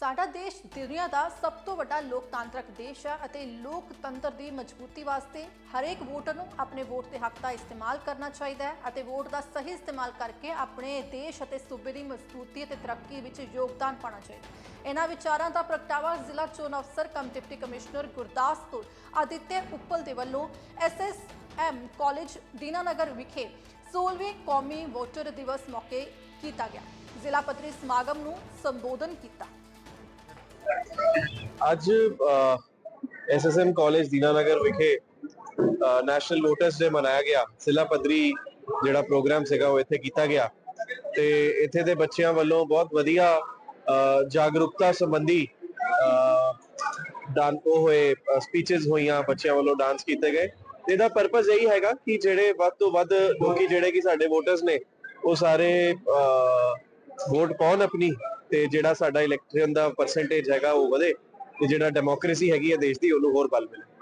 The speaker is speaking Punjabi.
ਸਾਡਾ ਦੇਸ਼ ਦੁਨੀਆ ਦਾ ਸਭ ਤੋਂ ਵੱਡਾ ਲੋਕਤਾਂਤਰਕ ਦੇਸ਼ ਹੈ ਅਤੇ ਲੋਕਤੰਤਰ ਦੀ ਮਜ਼ਬੂਤੀ ਵਾਸਤੇ ਹਰੇਕ ਵੋਟਰ ਨੂੰ ਆਪਣੇ ਵੋਟ ਦੇ ਹੱਕ ਦਾ ਇਸਤੇਮਾਲ ਕਰਨਾ ਚਾਹੀਦਾ ਹੈ ਅਤੇ ਵੋਟ ਦਾ ਸਹੀ ਇਸਤੇਮਾਲ ਕਰਕੇ ਆਪਣੇ ਦੇਸ਼ ਅਤੇ ਸੂਬੇ ਦੀ ਮਜ਼ਬੂਤੀ ਅਤੇ ਤਰੱਕੀ ਵਿੱਚ ਯੋਗਦਾਨ ਪਾਉਣਾ ਚਾਹੀਦਾ ਇਹਨਾਂ ਵਿਚਾਰਾਂ ਦਾ ਪ੍ਰਗਟਾਵਾ ਜ਼ਿਲ੍ਹਾ ਚੋਣ ਅਫਸਰ cum deputy commissioner Gurdaspur Aditya Uppal ਦੇ ਵੱਲੋਂ ਐਸਐਸਐਮ ਕਾਲਜ ਦੀਨਾਨਗਰ ਵਿਖੇ 16ਵੇਂ ਕੌਮੀ ਵੋਟਰ ਦਿਵਸ ਮੌਕੇ ਕੀਤਾ ਗਿਆ। ਜ਼ਿਲ੍ਹਾ ਪੱਧਰੀ ਸਮਾਗਮ ਨੂੰ ਸੰਬੋਧਨ ਕੀਤਾ। ਅੱਜ ਐਸਐਸਐਮ ਕਾਲਜ ਦੀਨਾਨਗਰ ਵਿਖੇ ਨੈਸ਼ਨਲ ਲੋਟਸ ਡੇ ਮਨਾਇਆ ਗਿਆ। ਜ਼ਿਲ੍ਹਾ ਪੱਧਰੀ ਜਿਹੜਾ ਪ੍ਰੋਗਰਾਮ ਸੀਗਾ, ਉਹ ਇੱਥੇ ਕੀਤਾ ਗਿਆ। ਤੇ ਇੱਥੇ ਦੇ ਬੱਚਿਆਂ ਵੱਲੋਂ ਬਹੁਤ ਵਧੀਆ ਜਾਗਰੂਕਤਾ ਸੰਬੰਧੀ ਡਾਂਸ ਹੋਏ ਸਪੀਚਸ ਹੋਈਆਂ, ਬੱਚਿਆਂ ਵੱਲੋਂ ਡਾਂਸ ਕੀਤੇ ਗਏ। ਤੇ ਇਹਦਾ ਪਰਪਸ ਇਹੀ ਹੈਗਾ ਕਿ ਜਿਹੜੇ ਵੱਧ ਤੋਂ ਵੱਧ ਲੋਕੀ ਜਿਹੜੇ ਕਿ ਸਾਡੇ ਵੋਟਰਸ ਨੇ, ਉਹ ਸਾਰੇ ਵੋਟ ਪਾਉਣ ਆਪਣੀ? ਤੇ ਜਿਹੜਾ ਸਾਡਾ ਇਲੈਕਟ੍ਰੀਅਨ ਦਾ ਪਰਸੈਂਟੇਜ ਹੈਗਾ, ਉਹ ਵਧੇ। ਤੇ ਜਿਹੜਾ ਡੈਮੋਕ੍ਰੇਸੀ ਹੈਗੀ ਹੈ ਦੇਸ਼ ਦੀ ਉਹਨੂੰ ਹੋਰ ਬਲ ਮਿਲੇ